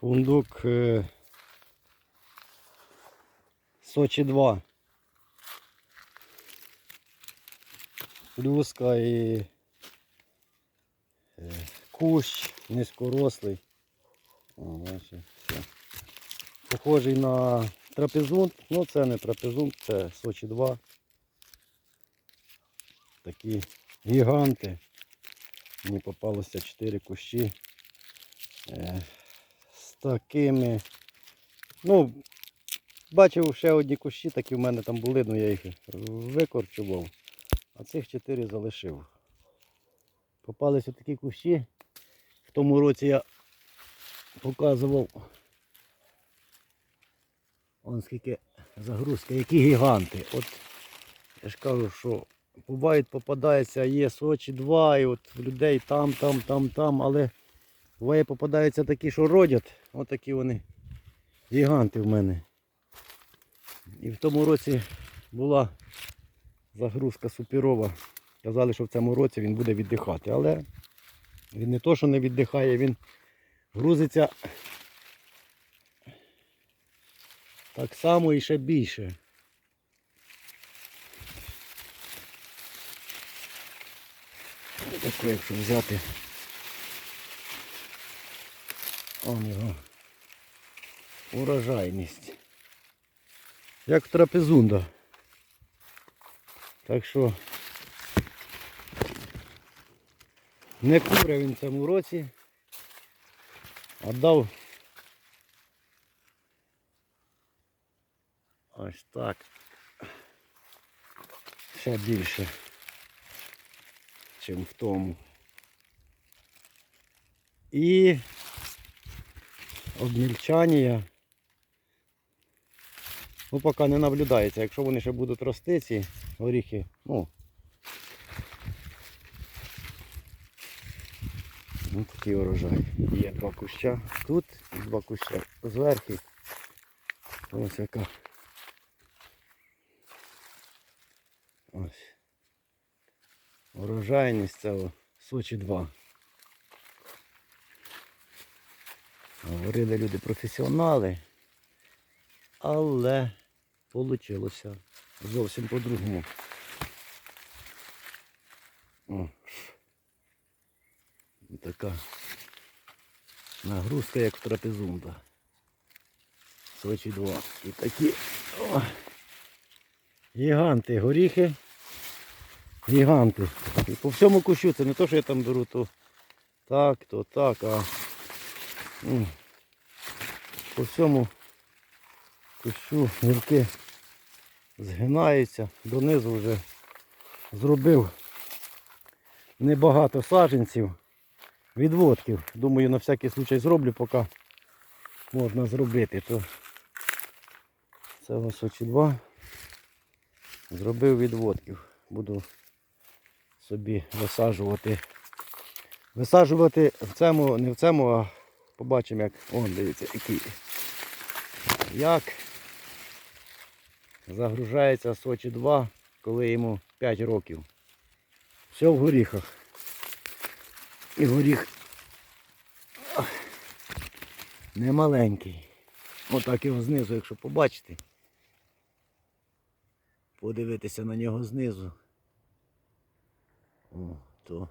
Фундук е, Сочі 2. Плюска і е, кущ низькорослий. О, все. Похожий на трапезунт, ну це не трапезунт, це Сочі 2. Такі гіганти. Мені попалося 4 кущі. Такими. Ну, бачив ще одні кущі, такі в мене там були, ну я їх викорчував, а цих 4 залишив. Попалися такі кущі. В тому році я показував. Он скільки загрузки, які гіганти. От я ж кажу, що бувають попадається, є Сочі 2, і от людей там, там, там, там, але буває попадаються такі, що родять. От такі вони гіганти в мене. І в тому році була загрузка суперова. Казали, що в цьому році він буде віддихати. Але він не то, що не віддихає, він грузиться так само і ще більше. Таку, якщо взяти. Он його. Урожайність. Як трапезунда. Так що не куре він цьому році. А дав ось так. Ще більше, чим в тому. І обмільчання. Ну, поки не наблюдається. Якщо вони ще будуть рости, ці горіхи, ну. Ну, такий урожай. Є два куща тут і два куща зверху. Ось яка. Ось. Урожайність цього Сочі 2. Говорили люди професіонали, але вийшло зовсім по-другому. Така нагрузка, як в трапезунда. Сочі 2. І такі о, гіганти горіхи. Гіганти. І по всьому кущу, це не то, що я там беру, то так, то так, а по всьому кущу гілки згинаються, донизу вже зробив небагато саджанців, відводків. Думаю, на всякий случай зроблю, поки можна зробити. То це Сочі 2. Зробив відводків. Буду собі висаджувати. Висаджувати в цьому, не в цьому, а побачимо як. Вон, дивіться, який. Як загружається Сочі 2, коли йому 5 років. Все в горіхах. І горіх ах, не маленький. Отак його знизу, якщо побачите. Подивитися на нього знизу. О, то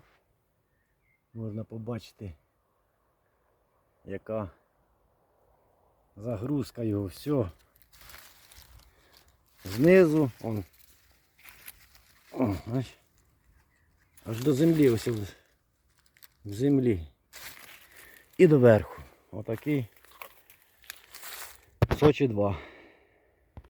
можна побачити, яка загрузка його, все. Знизу, он. О, бач. Аж до землі, ось в, в землі. І доверху. Отакий Сочі 2.